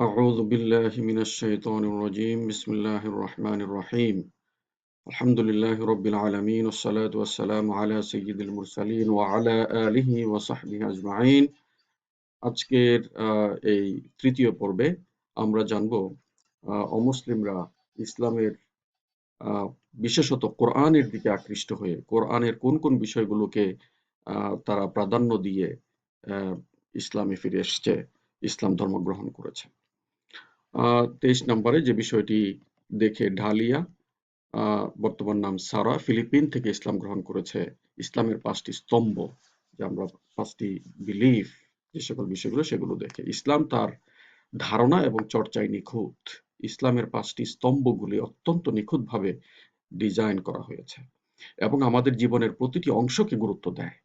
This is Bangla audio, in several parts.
أعوذ بالله من الشيطان الرجيم بسم الله الرحمن الرحيم الحمد لله رب العالمين والصلاة والسلام على سيد المرسلين وعلى آله وصحبه أجمعين আজকের এই তৃতীয় পর্বে আমরা জানব অমুসলিমরা ইসলামের বিশেষত কোরআনের দিকে আকৃষ্ট হয়ে কোরআনের কোন কোন বিষয়গুলোকে তারা প্রাধান্য দিয়ে ইসলামে ফিরে এসছে ইসলাম ধর্ম গ্রহণ করেছে তেইশ নম্বরে যে বিষয়টি দেখে ঢালিয়া বর্তমান নাম সারা, ফিলিপিন থেকে ইসলাম গ্রহণ করেছে। ইসলামের পাঁচটি স্তম্ভ, যে আমরা পাঁচটি বিলিফ যে সকল বিষয়গুলো সেগুলো দেখে। ইসলাম তার ধারণা এবং চর্চায় নিখুঁত। ইসলামের পাঁচটি স্তম্ভগুলি অত্যন্ত নিখুঁতভাবে ডিজাইন করা হয়েছে এবং আমাদের জীবনের প্রতিটি অংশকে গুরুত্ব দেয়।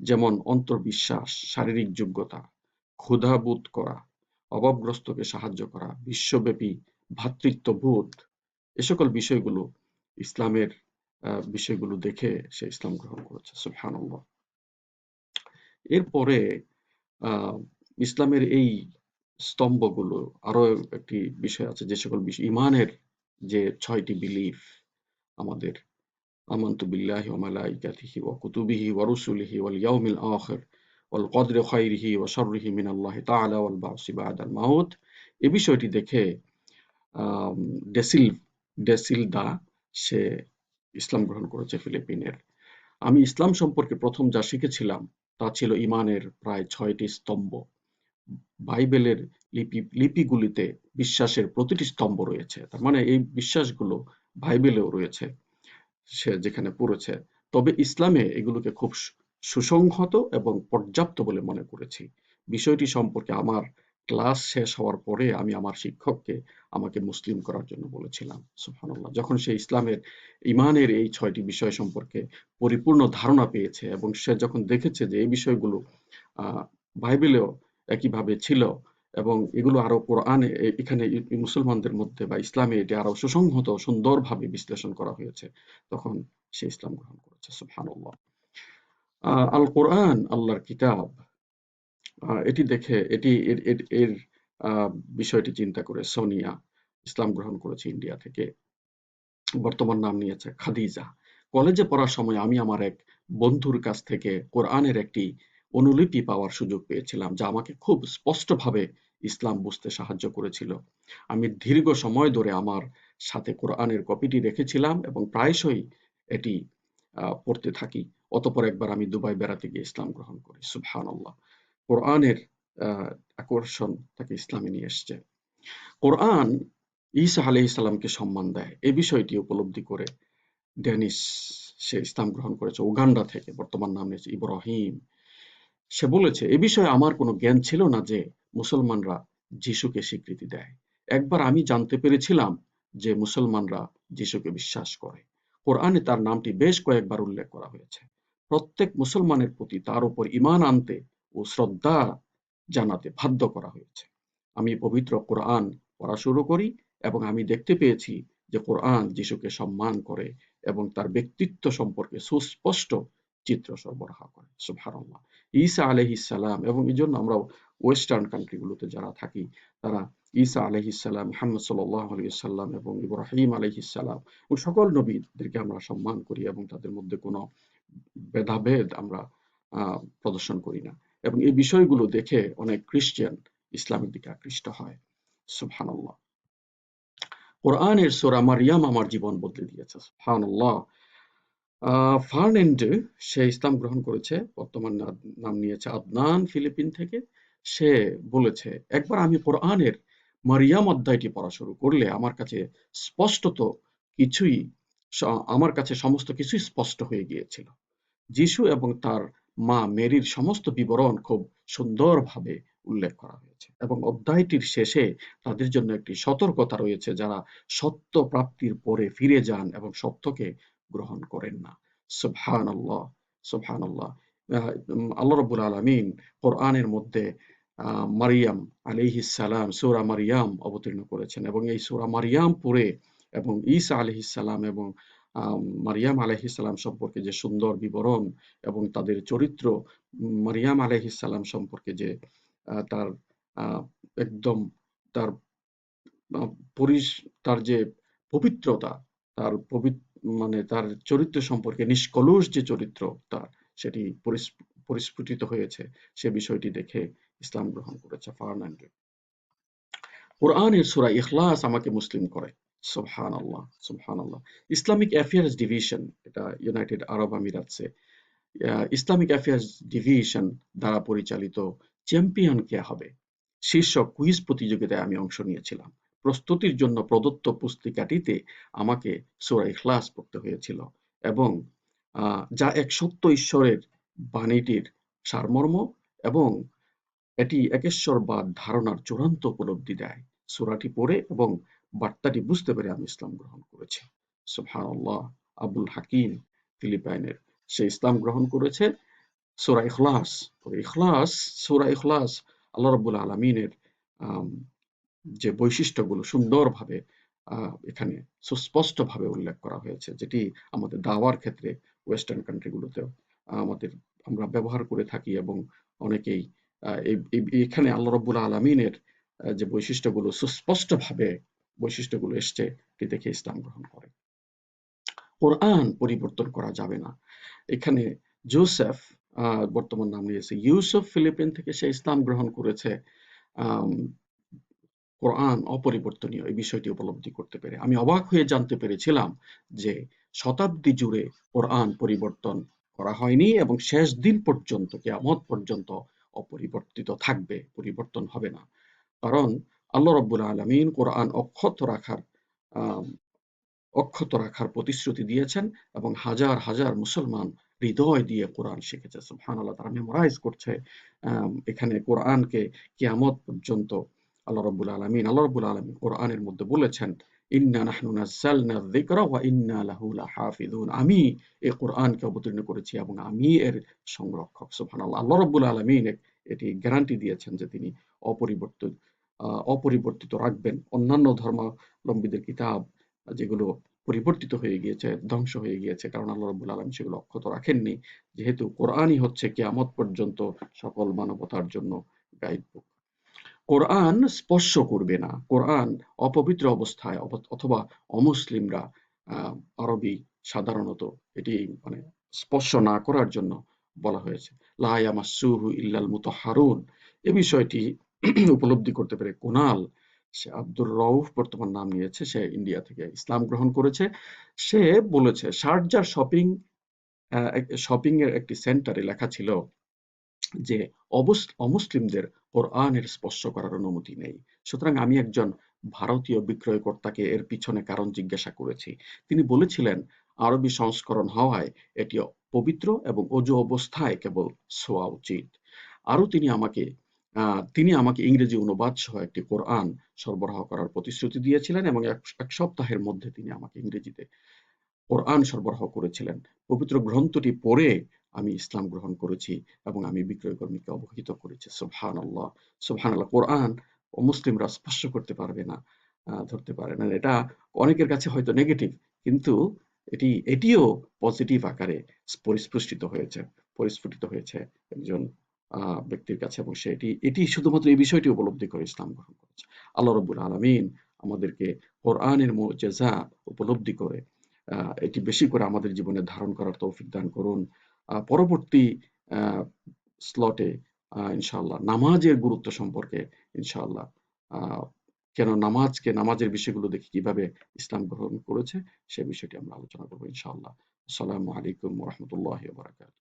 যেমন অন্তর্বিশ্বাস, শারীরিক যোগ্যতা, ক্ষুধাবোধ করা অভাবগ্রস্তকে সাহায্য করা, বিশ্বব্যাপী ভ্রাতৃত্ববোধ এ সকল বিষয়গুলো ইসলামের বিষয়গুলো দেখে সে ইসলাম গ্রহণ করেছে। সুবহানাল্লাহ। এরপরে ইসলামের এই স্তম্ভগুলো আরও একটি বিষয় আছে, যে সকল বিষয়, ইমানের যে ছয়টি বিলিফ আমাদের, আমন্ত বিল্লাহি ওয়া মালাইকাতিহি ওয়া কুতুবিহি ওয়া রুসুলিহি ওয়াল ইয়াউমিল আখির খাইরিহি ওয়া শাররিহি মিনাল্লাহি তাআলা ওয়াল বাসি বাদাল মাউত। এই বিষয়টি দেখে ডেসিল, ডেসিলদা, সে ইসলাম গ্রহণ করেছে ফিলিপিনের। আমি ইসলাম সম্পর্কে প্রথম যা শিখেছিলাম, তা ছিল ইমানের প্রায় ছয়টি স্তম্ভ। বাইবেলের লিপি, লিপিগুলিতে বিশ্বাসের প্রতিটি স্তম্ভ রয়েছে। তার মানে এই বিশ্বাসগুলো বাইবেলেও রয়েছে, সে যেখানে পড়েছে। তবে ইসলামে এগুলোকে খুব সুসংহত এবং পর্যাপ্ত বলে মনে করেছি। বিষয়টি সম্পর্কে আমার ক্লাস শেষ হওয়ার পরে আমি আমার শিক্ষককে আমাকে মুসলিম করার জন্য বলেছিলাম সুফানুল্লাহ যখন সে ইসলামের, ইমানের এই ছয়টি বিষয় সম্পর্কে পরিপূর্ণ ধারণা পেয়েছে এবং সে যখন দেখেছে যে এই বিষয়গুলো বাইবেলেও একইভাবে ছিল এবং এগুলো আরও কোরআনে এখানে মুসলমানদের মধ্যে বা ইসলামে এটি আরও সুসংহত, সুন্দরভাবে বিশ্লেষণ করা হয়েছে, তখন সে ইসলাম গ্রহণ করেছে, সুবহানাল্লাহ। আল কোরআন আল্লাহর কিতাব। এটি দেখে এটি এর এর, বিষয়টি চিন্তা করে সোনিয়া ইসলাম গ্রহণ করেছে ইন্ডিয়া থেকে। বর্তমান নাম নিয়েছে খাদিজা। কলেজে পড়ার সময় আমি আমার এক বন্ধুর কাছ থেকে কোরআনের একটি অনুলিপি পাওয়ার সুযোগ পেয়েছিলাম যা আমাকে খুব স্পষ্টভাবে ইসলাম বুঝতে সাহায্য করেছিল। আমি দীর্ঘ সময় ধরে আমার সাথে কোরআনের কপিটি রেখেছিলাম এবং প্রায়শই এটি পড়তে থাকি। অতপর একবার আমি দুবাই বেড়াতে গিয়ে ইসলাম গ্রহণ করি সুবহান আল্লাহ কোরআনের আকর্ষণ তাকে ইসলামে নিয়ে এসছে। কোরআন ঈসা আলহ ইসলামকে সম্মান দেয়। এই বিষয়টি উপলব্ধি করে ডেনিস, সে ইসলাম গ্রহণ করেছে উগান্ডা থেকে, বর্তমান নাম নিয়েছে ইব্রাহিম। সে বলেছে, এ বিষয়ে আমার কোনো জ্ঞান ছিল না যে মুসলমানরা যিশুকে স্বীকৃতি দেয়। একবার আমি জানতে পেরেছিলাম যে মুসলমানরা যিশুকে বিশ্বাস করে। কোরআনে তার নামটি বেশ কয়েকবার উল্লেখ করা হয়েছে। প্রত্যেক মুসলমানের প্রতি তার উপর ইমান আনতে ও শ্রদ্ধা জানাতে বাধ্য করা হয়েছে। আমি পবিত্র কোরআন পড়া শুরু করি এবং আমি দেখতে পেয়েছি যে কোরআন যিশুকে সম্মান করে এবং তার ব্যক্তিত্ব সম্পর্কে সুস্পষ্ট চিত্র সরবরাহ করে। সুবহানাল্লাহ। ঈসা আলহিসাল্লাম এবং এই জন্য আমরা ওয়েস্টার্ন কান্ট্রিগুলোতে যারা থাকি, তারা ঈসা আলহিসাল্লাম মোহাম্মদ সাল্লাহ আলহিসাল্লাম এবং ইব্রাহিম আলহিসাল্লাম ও সকল নবীদেরকে আমরা সম্মান করি এবং তাদের মধ্যে কোনো ভেদাভেদ আমরা প্রদর্শন করি না। এবং এই বিষয়গুলো দেখে অনেক খ্রিস্টান ইসলামের দিকে আকৃষ্ট হয়। সুবহানাল্লাহ। কোরআনের সোরা মারিয়াম আমার জীবন বদলে দিয়েছে, সুবহানাল্লাহ। ফার্নেন্ডে সে ইসলাম গ্রহণ করেছে, বর্তমান নাম নিয়েছে আদনান, ফিলিপিন থেকে। সে বলেছে, একবার আমি কোরআনের মারিয়াম অধ্যায়টি পড়া শুরু করলে আমার কাছে স্পষ্টত কিছুই আমার কাছে সমস্ত কিছুই স্পষ্ট হয়ে গিয়েছিল। যিশু এবং তার মা মেরির সমস্ত বিবরণ খুব সুন্দরভাবে উল্লেখ করা হয়েছে এবং অধ্যায়টির শেষে তাদের জন্য একটি সতর্কতা রয়েছে যারা সত্য প্রাপ্তির পরে ফিরে যান এবং সত্যকে গ্রহণ করেন না। সুবহান আল্লাহ সুবহান আল্লাহ আল্লাহ রবুল আলমিন কোরআনের মধ্যে মারিয়াম সালাম, সুরা মারিয়াম অবতীর্ণ করেছেন এবং এই সুরা মারিয়াম পড়ে এবং ঈসা সালাম এবং মারিয়াম আলহিসাল্লাম সম্পর্কে যে সুন্দর বিবরণ এবং তাদের চরিত্র মারিয়াম আলহিসাল্লাম সম্পর্কে যে তার একদম তার পরিস, তার যে পবিত্রতা, তার মানে তার চরিত্র সম্পর্কে নিষ্কলুষ যে চরিত্র তার, সেটি পরিস্ফুটিত হয়েছে। সে বিষয়টি দেখে ইসলাম গ্রহণ করেছে। ফার্নান্ডো কোরআনের সুরা ইখলাস আমাকে মুসলিম করে। সুবহান আল্লাহ সুবহান আল্লাহ ইসলামিক অ্যাফেয়ার্স ডিভিশন, এটা ইউনাইটেড আরব আমিরাতসে ইসলামিক অ্যাফেয়ার্স ডিভিশন দ্বারা পরিচালিত চ্যাম্পিয়ন কে হবে? শীর্ষক কুইজ প্রতিযোগিতায় আমি অংশ নিয়েছিলাম। প্রস্তুতির জন্য প্রদত্ত পুস্তিকাটিতে আমাকে সুরা ইখলাস পড়তে হয়েছিল এবং যা এক সত্য ঈশ্বরের বাণীটির সারমর্ম এবং এটি একেশ্বরবাদ ধারণার চূড়ান্ত উপলব্ধি দেয়। সুরাটি পড়ে এবং বার্তাটি বুঝতে পেরে আমি ইসলাম গ্রহণ করেছি। সুবহানাল্লাহ, আবুল হাকিম ফিলিপাইনের সে ইসলাম গ্রহণ করেছে। সুরা ইখলাস ইখলাস, সুরা ইখলাস আল্লাহ রব্বুল আলমিনের যে বৈশিষ্ট্যগুলো সুন্দরভাবে এখানে সুস্পষ্টভাবে উল্লেখ করা হয়েছে, যেটি আমাদের দাওয়ার ক্ষেত্রে ওয়েস্টার্ন কান্ট্রিগুলোতেও আমাদের, আমরা ব্যবহার করে থাকি এবং অনেকেই এখানে আল্লাহ রব্বুল আলমিনের যে বৈশিষ্ট্যগুলো সুস্পষ্টভাবে বৈশিষ্ট্যগুলো এসছে এটি দেখে ইসলাম গ্রহণ করে। কোরআন পরিবর্তন করা যাবে না। এখানে জোসেফ বর্তমান নাম নিয়েছে, ইউসুফ ফিলিপিন থেকে সে ইসলাম গ্রহণ করেছে। কোরআন অপরিবর্তনীয়, এই বিষয়টি উপলব্ধি করতে পেরে। আমি অবাক হয়ে জানতে পেরেছিলাম যে শতাব্দী জুড়ে কোরআন পরিবর্তন করা হয়নি এবং শেষ দিন পর্যন্ত, কেয়ামত পর্যন্ত অপরিবর্তিত থাকবে, পরিবর্তন হবে না। কারণ আল্লাহ রব্বুল আলমিন কোরআন অক্ষত রাখার অক্ষত রাখার প্রতিশ্রুতি দিয়েছেন এবং হাজার হাজার মুসলমান হৃদয় দিয়ে কোরআন শিখেছে। সুবহান আল্লাহ তারা মেমোরাইজ করছে এখানে কোরআনকে কিয়ামত পর্যন্ত আল্লাহ রব্বুল আলমিন, আল্লাহ রব্বুল আলমিন কোরআনের মধ্যে বলেছেন আমি এই কোরআনকে অবতীর্ণ করেছি এবং আমি এর সংরক্ষক। আল্লাহ রব্বুল আলমিন এটি গ্যারান্টি দিয়েছেন যে তিনি অপরিবর্তিত অপরিবর্তিত রাখবেন। অন্যান্য ধর্মাবলম্বীদের কিতাব যেগুলো পরিবর্তিত হয়ে গিয়েছে, ধ্বংস হয়ে গিয়েছে, কারণ আল্লাহ রব্বুল আলম সেগুলো অক্ষত রাখেননি। যেহেতু কোরআনই হচ্ছে কেয়ামত পর্যন্ত সকল মানবতার জন্য গাইড বুক কোরআন স্পর্শ করবে না। কোরআন অপবিত্র অবস্থায় অথবা অমুসলিমরা আরবি সাধারণত এটি মানে স্পর্শ না করার জন্য বলা হয়েছে। লায়ামাসুহু ইল্লাল মুতাহারুন। এ বিষয়টি উপলব্ধি করতে পেরে কোনাল, সে আব্দুর রউফ বর্তমান নাম নিয়েছে, সে ইন্ডিয়া থেকে ইসলাম গ্রহণ করেছে। সে বলেছে শারজার শপিং শপিং এর একটি সেন্টারে লেখা ছিল যে অমুসলিমদের কোরআনের স্পর্শ করার অনুমতি নেই। সুতরাং আমি একজন ভারতীয় বিক্রয়কর্তাকে এর পিছনে কারণ জিজ্ঞাসা করেছি। তিনি বলেছিলেন, আরবি সংস্করণ হওয়ায় এটি পবিত্র এবং অজু অবস্থায় কেবল ছোঁয়া উচিত। আরও তিনি আমাকে তিনি আমাকে ইংরেজি অনুবাদ সহ একটি কোরআন সরবরাহ করার প্রতিশ্রুতি দিয়েছিলেন এবং এক সপ্তাহের মধ্যে তিনি আমাকে ইংরেজিতে কোরআন সরবরাহ করেছিলেন। পবিত্র গ্রন্থটি পড়ে আমি ইসলাম গ্রহণ করেছি এবং আমি বিক্রয় কর্মীকে অবহিত করেছি। সুবহান আল্লাহ সুবহান আল্লাহ কোরআন ও মুসলিমরা স্পর্শ করতে পারবে না ধরতে পারে না। এটা অনেকের কাছে হয়তো নেগেটিভ কিন্তু এটি, এটিও পজিটিভ আকারে পরিস্ফুষ্টিত হয়েছে, পরিস্ফুটিত হয়েছে একজন ব্যক্তির কাছে এবং সে এটি শুধুমাত্র এই বিষয়টি উপলব্ধি করে ইসলাম গ্রহণ করেছে। আল্লাহ রব্বুল আলমিন আমাদেরকে কোরআনের মোজেজা উপলব্ধি করে এটি বেশি করে আমাদের জীবনে ধারণ করার তৌফিক দান করুন। পরবর্তী স্লটে ইনশাআল্লাহ নামাজের গুরুত্ব সম্পর্কে ইনশাআল্লাহ কেন নামাজকে, নামাজের বিষয়গুলো দেখে কীভাবে ইসলাম গ্রহণ করেছে, সে বিষয়টি আমরা আলোচনা করব ইনশাআল্লাহ। আসসালামু আলাইকুম রহমতুল্লাহ বারাকাত